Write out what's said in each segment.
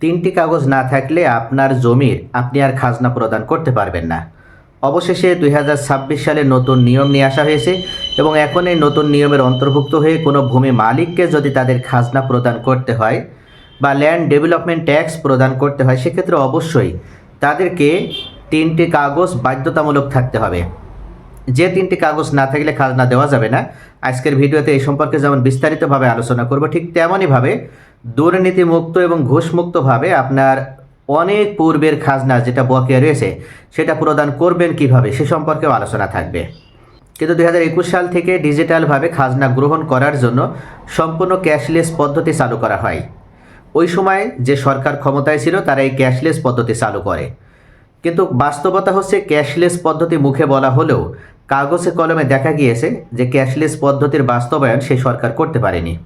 তিনটি কাগজ না থাকলে আপনার জমির আপনি আর খাজনা প্রদান করতে পারবেন না। অবশেষে দুই হাজার ছাব্বিশ সালে নতুন নিয়ম নিয়ে আসা হয়েছে এবং এখন এই নতুন নিয়মের অন্তর্ভুক্ত হয়ে কোনো ভূমি মালিককে যদি তাদের খাজনা প্রদান করতে হয় বা ল্যান্ড ডেভেলপমেন্ট ট্যাক্স প্রদান করতে হয়, সেক্ষেত্রে অবশ্যই তাদেরকে তিনটি কাগজ বাধ্যতামূলক থাকতে হবে। যে তিনটি কাগজ না থাকলে খাজনা দেওয়া যাবে না। আজকের ভিডিওতে এই সম্পর্কে যেমন বিস্তারিতভাবে আলোচনা করব, ঠিক তেমনইভাবে দুর্নীতিমুক্ত এবং ঘুষমুক্তভাবে আপনার অনেক পূর্বের খাজনা যেটা বকেয়া রয়েছে, সেটা প্রদান করবেন কীভাবে, সে সম্পর্কেও আলোচনা থাকবে। কিন্তু দু হাজার একুশ সাল থেকে ডিজিটালভাবে খাজনা গ্রহণ করার জন্য সম্পূর্ণ ক্যাশলেস পদ্ধতি চালু করা হয়। ওই সময় যে সরকার ক্ষমতায় ছিল, তারা এই ক্যাশলেস পদ্ধতি চালু করে। কিন্তু বাস্তবতা হচ্ছে, ক্যাশলেস পদ্ধতি মুখে বলা হলেও কাগজে কলমে দেখা গিয়েছে যে ক্যাশলেস পদ্ধতির বাস্তবায়ন সেই সরকার করতে পারেনি।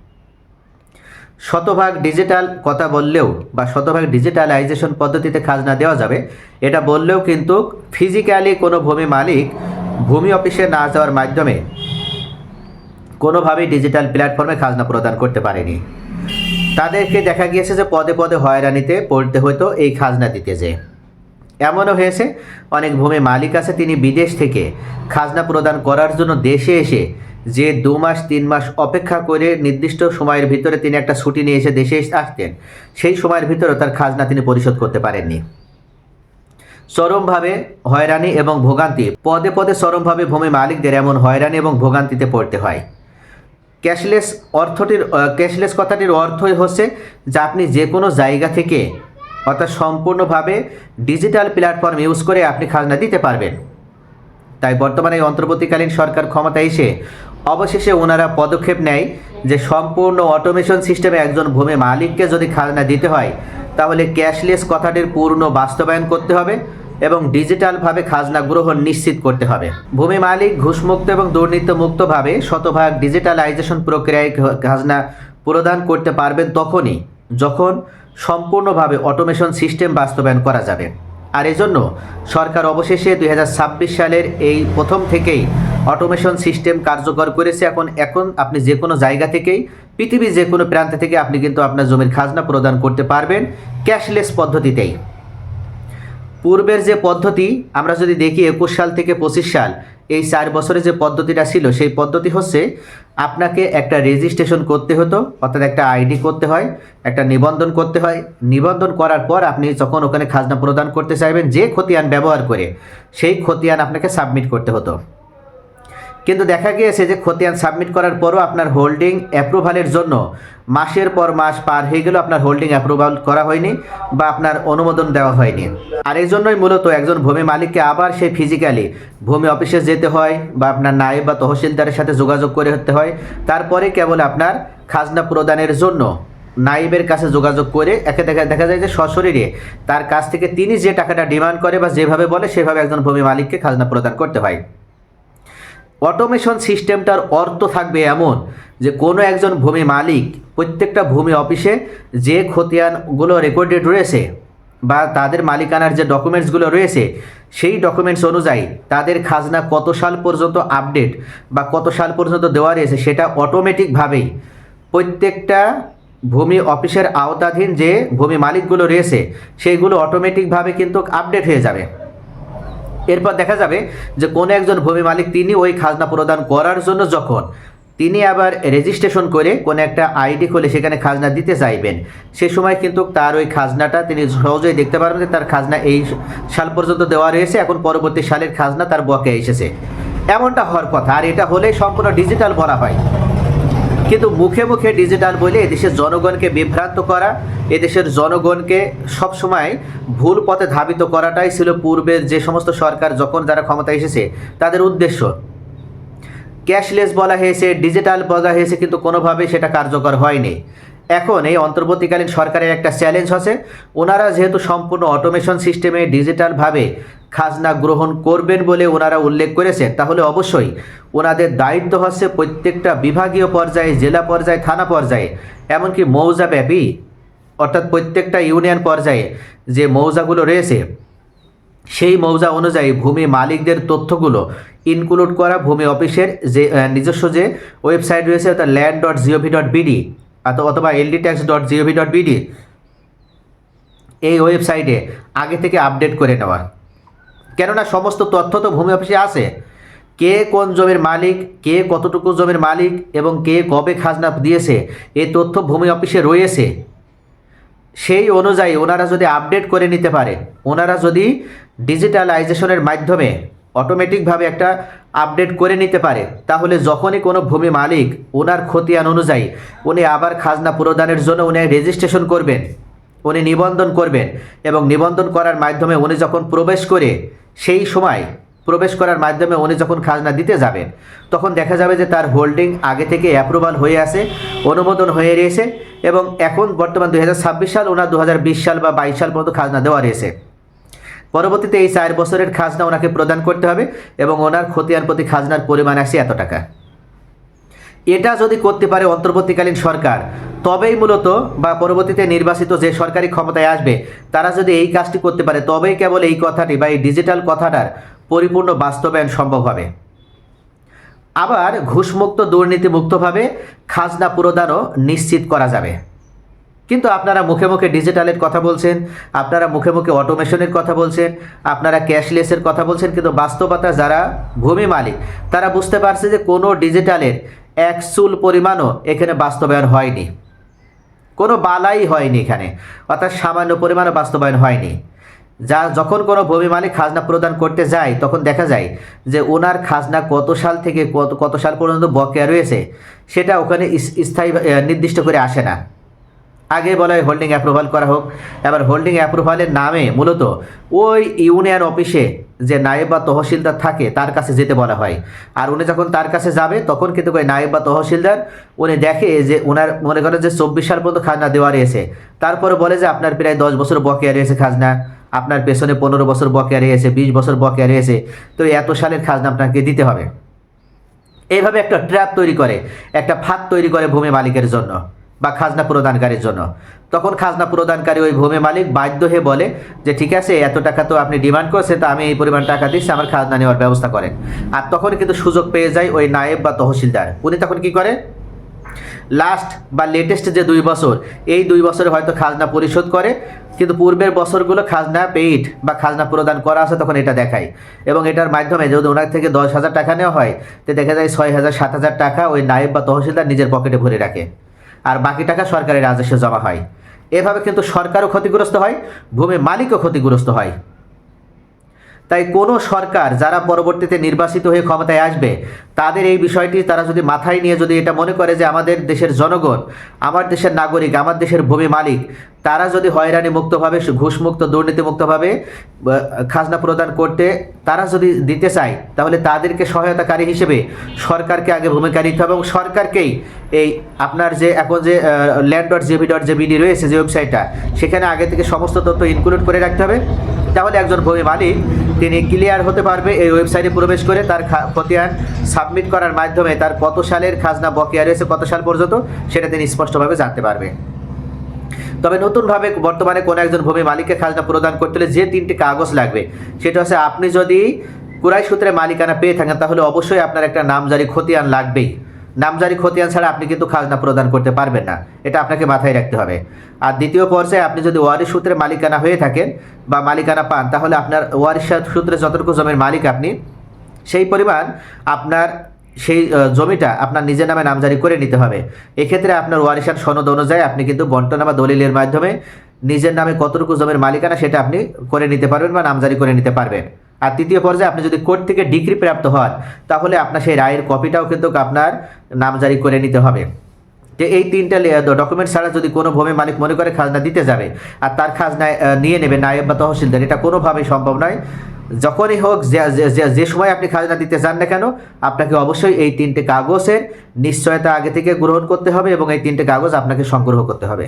শতভাগ ডিজিটাল কথা বললেও বা শতভাগ ডিজিটালাইজেশন পদ্ধতিতে খাজনা দেওয়া যাবে, এটা বললেও কিন্তু ফিজিক্যালি কোনো ভূমি মালিক ভূমি অফিসে না যাওয়ার মাধ্যমে কোনোভাবেই ডিজিটাল প্ল্যাটফর্মে খাজনা প্রদান করতে পারেনি। তাদেরকে দেখা গিয়েছে যে পদে পদে হয়রানিতে পড়তে হতো এই খাজনা দিতে যে। এমনও হয়েছে, অনেক ভূমি মালিক আছে, তিনি বিদেশ থেকে খাজনা প্রদান করার জন্য দেশে এসে যে দু মাস, তিন মাস অপেক্ষা করে নির্দিষ্ট সময়ের ভিতরে তিনি একটা ছুটি নিয়ে এসে দেশে আসতেন। সেই সময়ের ভিতরে তার খাজনা তিনি পরিশোধ করতে পারেননি। চরমভাবে হয়রানি এবং ভোগান্তি। পদে পদে চরমভাবে ভূমি মালিকদের এমন হয়রানি এবং ভোগান্তিতে পড়তে হয়। ক্যাশলেস অর্থটির ক্যাশলেস কথাটির অর্থই হচ্ছে যে আপনি যে কোনো জায়গা থেকে অর্থাৎ সম্পূর্ণভাবে ডিজিটাল প্ল্যাটফর্ম ইউজ করে আপনি খাজনা দিতে পারবেন। তাই বর্তমানে এই অন্তর্বর্তীকালীন সরকার ক্ষমতায় এসে অবশেষে ওনারা পদক্ষেপ নেয় যে সম্পূর্ণ অটোমেশন সিস্টেমে একজন ভূমি মালিককে যদি খাজনা দিতে হয়, তাহলে ক্যাশলেস কথাটির পূর্ণ বাস্তবায়ন করতে হবে এবং ডিজিটালভাবে খাজনা গ্রহণ নিশ্চিত করতে হবে। ভূমি মালিক ঘুষমুক্ত এবং দুর্নীতিমুক্তভাবে শতভাগ ডিজিটালাইজেশন প্রক্রিয়ায় খাজনা প্রদান করতে পারবেন তখনই, যখন সম্পূর্ণভাবে অটোমেশন সিস্টেম বাস্তবায়ন করা যাবে। আর এজন্য সরকার অবশেষে দুই হাজার ছাব্বিশ সালের এই প্রথম থেকেই অটোমেশন সিস্টেম কার্যকর করেছে। এখন এখন আপনি যে কোনো জায়গা থেকেই, পৃথিবীর যে কোনো প্রান্ত থেকে আপনি কিন্তু আপনার জমির খাজনা প্রদান করতে পারবেন ক্যাশলেস পদ্ধতিতেই। পূর্বের যে পদ্ধতি, আমরা যদি দেখি একুশ সাল থেকে পঁচিশ সাল, এই চার বছরে যে পদ্ধতিটা ছিল, সেই পদ্ধতি হচ্ছে আপনাকে একটা রেজিস্ট্রেশন করতে হতো, অর্থাৎ একটা আইডি করতে হয়, একটা নিবন্ধন করতে হয়। নিবন্ধন করার পর আপনি যখন ওখানে খাজনা প্রদান করতে চাইবেন, যে খতিয়ান ব্যবহার করে, সেই খতিয়ান আপনাকে সাবমিট করতে হতো। কিন্তু দেখা গিয়েছে যে খতিয়ান সাবমিট করার পরও আপনার হোল্ডিং অ্যাপ্রুভালের জন্য মাসের পর মাস পার হয়ে গেলেও আপনার হোল্ডিং অ্যাপ্রুভাল করা হয়নি বা আপনার অনুমোদন দেওয়া হয়নি। আর এই জন্যই মূলত একজন ভূমি মালিককে আবার সেই ফিজিক্যালি ভূমি অফিসে যেতে হয় বা আপনার নায়েব বা তহসিলদারের সাথে যোগাযোগ করে হতে হয়। তারপরে কেবল আপনার খাজনা প্রদানের জন্য নাইবের কাছে যোগাযোগ করে একে দেখা দেখা যায় যে সশরীরে তার কাছ থেকে তিনি যে টাকাটা ডিমান্ড করে বা যেভাবে বলে সেভাবে একজন ভূমি মালিককে খাজনা প্রদান করতে হয়। অটোমেশন সিস্টেমটার অর্থ থাকবে এমন যে কোনো একজন ভূমি মালিক প্রত্যেকটা ভূমি অফিসে যে খতিয়ানগুলো রেকর্ডেড রয়েছে বা তাদের মালিকানার যে ডকুমেন্টসগুলো রয়েছে, সেই ডকুমেন্টস অনুযায়ী তাদের খাজনা কত সাল পর্যন্ত আপডেট বা কত সাল পর্যন্ত দেওয়া রয়েছে, সেটা অটোমেটিকভাবেই প্রত্যেকটা ভূমি অফিসের আওতাধীন যে ভূমি মালিকগুলো রয়েছে, সেইগুলো অটোমেটিকভাবে কিন্তু আপডেট হয়ে যাবে। এরপর দেখা যাবে যে কোনো একজন ভূমি মালিক তিনি ওই খাজনা প্রদান করার জন্য যখন তিনি আবার রেজিস্ট্রেশন করে কোনো একটা আইডি খুলে সেখানে খাজনা দিতে চাইবেন, সে সময় কিন্তু তার ওই খাজনাটা তিনি সহজেই দেখতে পারবেন যে তার খাজনা এই সাল পর্যন্ত দেওয়া রয়েছে, এখন পরবর্তী সালের খাজনা তার বকে এসেছে। এমনটা হওয়ার কথা। আর এটা হলে সম্পূর্ণ ডিজিটাল বলা হয়। কিন্তু মুখে মুখে ডিজিটাল বলে এদেশের জনগণকে বিভ্রান্ত করা, এদেশের জনগণকে সবসময় ভুল পথে ধাবিত করাটাই ছিল পূর্বের যে সমস্ত সরকার যখন যারা ক্ষমতা এসেছে, তাদের উদ্দেশ্য। ক্যাশলেস বলা হয়েছে ডিজিটাল বলা হয়েছে, কিন্তু কোনোভাবেই সেটা কার্যকর হয়নি। এখন এই অন্তর্বর্তীকালীন সরকারের একটা চ্যালেঞ্জ আছে। ওনারা যেহেতু সম্পূর্ণ অটোমেশন সিস্টেমে ডিজিটালভাবে খাজনা গ্রহণ করবেন বলে ওনারা উল্লেখ করেছেন, তাহলে অবশ্যই ওনাদের দায়িত্ব হচ্ছে প্রত্যেকটা বিভাগীয় পর্যায়ে, জেলা পর্যায়ে, থানা পর্যায়ে, এমনকি মৌজাব্যাপী, অর্থাৎ প্রত্যেকটা ইউনিয়ন পর্যায়ে যে মৌজাগুলো রয়েছে, সেই মৌজা অনুযায়ী ভূমি মালিকদের তথ্যগুলো ইনক্লুড করা ভূমি অফিসের যে নিজস্ব যে ওয়েবসাইট রয়েছে অর্থাৎ land dot gov dot BD অথবা LD tax dot gov dot BD এই ওয়েবসাইটে আগে থেকে আপডেট করে নেওয়া। কেননা সমস্ত তথ্য তো ভূমি অফিসে আছে। কে কোন জমির মালিক, কে কতটুকু জমির মালিক এবং কে কবে খাজনা দিয়েছে, এই তথ্য ভূমি অফিসে রয়েছে। সেই অনুযায়ী ওনারা যদি আপডেট করে নিতে পারে, ওনারা যদি ডিজিটালাইজেশনের মাধ্যমে অটোমেটিকভাবে একটা আপডেট করে নিতে পারে। তাহলে যখনই কোনো ভূমি মালিক ওনার খতিয়ান অনুযায়ী উনি আবার খাজনা প্রদানের জন্য উনি রেজিস্ট্রেশন করবেন, উনি নিবন্ধন করবেন এবং নিবন্ধন করার মাধ্যমে উনি যখন প্রবেশ করে সেই সময় প্রবেশ করার মাধ্যমে উনি যখন খাজনা দিতে যাবেন, তখন দেখা যাবে যে তার হোল্ডিং আগে থেকে অ্যাপ্রুভাল হয়ে আছে, অনুমোদন হয়ে রয়েছে এবং এখন বর্তমান দু হাজার ছাব্বিশ সাল, ওনার দু হাজার বিশ সাল বা বাইশ সাল পর্যন্ত খাজনা দেওয়া রয়েছে। পরবর্তীতে এই চার বছরের খাজনা ওনাকে প্রদান করতে হবে এবং ওনার খতিয়ান প্রতি খাজনার পরিমাণ আসে এত টাকা। এটা যদি করতে পারে অন্তর্বর্তীকালীন সরকার, তবেই মূলত বা পরবর্তীতে নির্বাচিত যে সরকারি ক্ষমতায় আসবে, তারা যদি এই কাজটি করতে পারে, তবেই কেবল এই কথাটি বা এই ডিজিটাল কথাটার পরিপূর্ণ বাস্তবায়ন সম্ভব হবে। আবার ঘুষমুক্ত দুর্নীতিমুক্তভাবে খাজনা প্রদানও নিশ্চিত করা যাবে। কিন্তু আপনারা মুখে মুখে ডিজিটালের কথা বলছেন, আপনারা মুখে মুখে অটোমেশনের কথা বলছেন, আপনারা ক্যাশলেসের কথা বলছেন, কিন্তু বাস্তবতা যারা ভূমি মালিক, তারা বুঝতে পারছে যে কোনো ডিজিটালের এক চুল পরিমাণও এখানে বাস্তবায়ন হয়নি। কোনো বালাই হয়নি এখানে, অর্থাৎ সামান্য পরিমাণও বাস্তবায়ন হয়নি। যা যখন কোনো ভূমি মালিক খাজনা প্রদান করতে যায়, তখন দেখা যায় যে ওনার খাজনা কত সাল থেকে কত কত সাল পর্যন্ত বকেয়া রয়েছে, সেটা ওখানে স্থায়ী নির্দিষ্ট করে আসে না। আগে বলা হয় হোল্ডিং অ্যাপ্রুভাল করা হোক। এবার হোল্ডিং অ্যাপ্রুভালের নামে মূলত ওই ইউনিয়ন অফিসে যে নায়েব বা তহসিলদার থাকে, তার কাছে যেতে বলা হয়। আর উনি যখন তার কাছে যাবে, তখন কিন্তু ওই নায়েব বা তহসিলদার উনি দেখে যে ওনার মনে করেন যে চব্বিশ সাল পর্যন্ত খাজনা দেওয়া রয়েছে। তারপরে বলে যে আপনার প্রায় দশ বছর বকেয়া রয়েছে খাজনা। আপনার পেছনে পনেরো বছর বকেয়া রয়েছে, বিশ বছর বকেয়া রয়েছে। তো এত সালের খাজনা আপনাকে দিতে হবে। এইভাবে একটা ট্র্যাপ তৈরি করে, একটা ফাঁক তৈরি করে ভূমি মালিকের জন্য। বা খাজনা প্রদানকারীর জন্য। তখন খাজনা প্রদানকারী ওই ভূমি মালিক বাধ্য হয়ে বলে যে, ঠিক আছে, এত টাকা তো আপনি ডিমান্ড করছেন, তা আমি এই পরিমাণ টাকা দিচ্ছি, আমার খাজনা নেওয়ার ব্যবস্থা করেন। আর তখন কিন্তু সুযোগ পেয়ে যায় ওই নায়েব বা তহসিলদার। উনি তখন কি করে লাস্ট বা লেটেস্ট যে দুই বছর, এই দুই বছরে হয়তো খাজনা পরিশোধ করে, কিন্তু পূর্বের বছরগুলো খাজনা পেইড বা খাজনা প্রদান করা আছে তখন এটা দেখায়। এবং এটার মাধ্যমে যদি ওনার থেকে দশ হাজার টাকা নেওয়া হয়, তো দেখা যায় ছয় হাজার, সাত হাজার টাকা ওই নায়েব বা তহসিলদার নিজের পকেটে ভরে রাখে। আর বাকি টাকা সরকারের রাজস্বে জমা হয়। এভাবে কিন্তু সরকারও ক্ষতিগ্রস্ত হয়, ভূমি মালিকও ক্ষতিগ্রস্ত হয়। তাই কোনো সরকার যারা পরবর্তীতে নির্বাচিত হয়ে ক্ষমতায় আসবে, তাদের এই বিষয়টি তারা যদি মাথায় নিয়ে যদি এটা মনে করে যে আমাদের দেশের জনগণ, আমার দেশের নাগরিক, আমার দেশের ভূমি মালিক, তারা যদি হয়রানি মুক্তভাবে ঘুষমুক্ত দুর্নীতিমুক্তভাবে খাজনা প্রদান করতে তারা যদি দিতে চায়, তাহলে তাদেরকে সহায়তাকারী হিসেবে সরকারকে আগে ভূমিকা নিতে হবে এবং সরকারকেই এই আপনার যে এখন যে land dot JB dot JBD রয়েছে যে ওয়েবসাইটটা সেখানে আগে থেকে সমস্ত তথ্য ইনক্লুড করে রাখতে হবে। তাহলে একজন ভূমি মালিক, তিনি ক্লিয়ার হতে পারবে এই ওয়েবসাইটে প্রবেশ করে তার খতিয়ান সাবমিট করার মাধ্যমে তার কত সালের খাজনা বকেয়া রয়েছে, কত সাল পর্যন্ত, সেটা তিনি স্পষ্টভাবে জানতে পারবে। তবে নতুনভাবে বর্তমানে কোনো একজন ভূমি মালিককে খাজনা প্রদান করতে হলে যে তিনটি কাগজ লাগবে, সেটা হচ্ছে আপনি যদি কুরাই সূত্রে মালিকানা পেয়ে থাকেন, তাহলে অবশ্যই আপনার একটা নামজারি খতিয়ান লাগবেই। নামজারি খতিয়ান ছাড়া আপনি কিন্তু খাজনা প্রদান করতে পারবেন না। এটা আপনাকে মাথায় রাখতে হবে। আর দ্বিতীয় পর্যায়ে আপনি যদি ওয়ারিশ সূত্রে মালিকানা হয়ে থাকেন বা মালিকানা পান, তাহলে আপনার ওয়ারিশ সূত্রে যতটুকু জমির মালিক আপনি, সেই পরিমাণ আপনার সেই জমিটা আপনার নিজের নামে নামজারি করে নিতে হবে। এক্ষেত্রে আপনার ওয়ারিশান সনদ অনুযায়ী আপনি কিন্তু বন্টনা বা দলিলের মাধ্যমে নিজের নামে কতটুকু জমির মালিকানা সেটা আপনি করে নিতে পারবেন বা নামজারি করে নিতে পারবেন। আর তৃতীয় পর্যায়ে আপনি যদি কোর্ট থেকে ডিগ্রি প্রাপ্ত হন, তাহলে আপনার সেই রায়ের কপিটাও কিন্তু আপনার নামজারি করে নিতে হবে। যে এই তিনটা ডকুমেন্ট ছাড়া যদি কোনো ভূমি মালিক মনে করে খাজনা দিতে যাবে, আর তার খাজনা নিয়ে নেবে নায়েব বা তহসিলদার, এটা কোনোভাবেই সম্ভব নয়। যখনই হোক যে সময় আপনি খাজনা দিতে চান না কেন, আপনাকে অবশ্যই এই তিনটে কাগজের নিশ্চয়তা আগে থেকে গ্রহণ করতে হবে এবং এই তিনটে কাগজ আপনাকে সংগ্রহ করতে হবে।